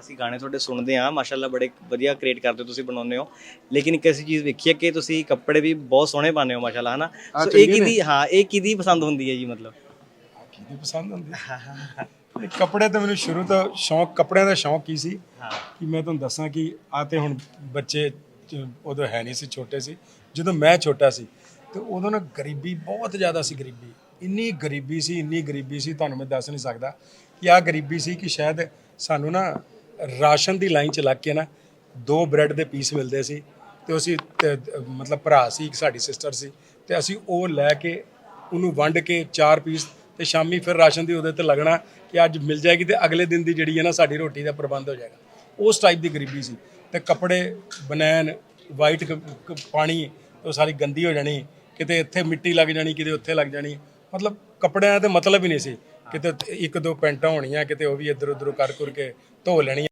ਅਸੀਂ ਗਾਣੇ ਤੁਹਾਡੇ ਸੁਣਦੇ ਆ ਮਾਸ਼ਾਅੱਲਾ ਬੜੇ ਵਧੀਆ ਕ੍ਰੀਏਟ ਕਰਦੇ ਹੋ ਤੁਸੀਂ ਬਣਾਉਂਦੇ ਹੋ। ਲੇਕਿਨ ਇੱਕ ਐਸੀ ਚੀਜ਼ ਵੇਖੀ ਹੈ ਕਿ ਤੁਸੀਂ ਕੱਪੜੇ ਵੀ ਬਹੁਤ ਸੋਹਣੇ ਪਾਉਂਦੇ ਹੋ ਮਾਸ਼ਾਅੱਲਾ ਹਨਾ? ਹਾਂ, ਸੋ ਇਹ। ਕਿਹਦੀ ਹਾਂ ਇਹ ਕਿਹਦੀ ਪਸੰਦ ਹੁੰਦੀ ਹੈ ਜੀ ਮਤਲਬ? ਕਿਹਦੀ ਪਸੰਦ ਹੁੰਦੀ ਇਹ ਕੱਪੜੇ ਤਾਂ ਮੈਨੂੰ ਸ਼ੁਰੂ ਤੋਂ ਸ਼ੌਂਕ ਕੱਪੜਿਆਂ ਦਾ ਸ਼ੌਂਕ ਹੀ ਸੀ ਹਾਂ। ਕਿ ਮੈਂ ਤੁਹਾਨੂੰ ਦੱਸਾਂ ਕਿ ਆ ਤੇ ਹੁਣ ਬੱਚੇ ਉਦੋਂ ਹੈ ਨਹੀਂ ਸੀ ਛੋਟੇ ਸੀ। ਜਦੋਂ ਮੈਂ ਛੋਟਾ ਸੀ ਤੇ ਉਦੋਂ ਨਾ ਗਰੀਬੀ ਬਹੁਤ ਜ਼ਿਆਦਾ ਸੀ ਗਰੀਬੀ। ਇੰਨੀ ਗਰੀਬੀ ਸੀ ਇੰਨੀ ਗਰੀਬੀ ਸੀ ਤੁਹਾਨੂੰ ਮੈਂ ਦੱਸ ਨਹੀਂ ਸਕਦਾ ਕਿ ਆ ਗਰੀਬੀ ਸੀ ਕਿ ਸ਼ਾਇਦ ਸਾਨੂੰ ਨਾ ਰਾਸ਼ਨ ਦੀ ਲਾਈਨ ਚ ਲੱਗ ਕੇ ਨਾ ਦੋ ਬ੍ਰੈਡ ਦੇ ਪੀਸ ਮਿਲਦੇ ਸੀ ਤੇ ਅਸੀਂ ਤੇ, ਅ, ਮਤਲਬ ਭਰਾ ਸੀ ਇੱਕ ਸਾਡੀ ਸਿਸਟਰ ਸੀ ਤੇ ਅਸੀਂ ਉਹ ਲੈ ਕੇ ਉਹਨੂੰ ਵੰਡ ਕੇ ਚਾਰ ਪੀਸ ਤੇ ਸ਼ਾਮੀ ਫਿਰ ਰਾਸ਼ਨ ਦੀ ਉਹਦੇ ਤੇ ਲੱਗਣਾ ਕਿ ਅੱਜ ਮਿਲ ਜਾਏਗੀ ਤੇ ਅਗਲੇ ਦਿਨ ਦੀ ਜਿਹੜੀ ਹੈ ਨਾ ਸਾਡੀ ਰੋਟੀ ਦਾ ਪ੍ਰਬੰਧ ਹੋ ਜਾਏਗਾ। ਉਸ ਟਾਈਪ ਦੀ ਗਰੀਬੀ ਸੀ ਤੇ ਕੱਪੜੇ ਬਨੈਣ ਵਾਈਟ ਕ ਕ ਪਾਣੀ ਉਹ ਸਾਰੀ ਗੰਦੀ ਹੋ ਜਾਣੀ ਕਿਤੇ ਇੱਥੇ ਮਿੱਟੀ ਲੱਗ ਜਾਣੀ ਕਿਤੇ ਉੱਥੇ ਲੱਗ ਜਾਣੀ। ਮਤਲਬ ਕੱਪੜਿਆਂ ਦਾ ਤਾਂ ਮਤਲਬ ਹੀ ਨਹੀਂ ਸੀ। ਕਿਤੇ ਇੱਕ ਦੋ ਪੈਂਟਾਂ ਹੋਣੀਆਂ ਕਿਤੇ ਉਹ ਵੀ ਇੱਧਰ ਉੱਧਰ ਕਰ ਕਰ ਕੇ ਧੋ ਲੈਣੀਆਂ।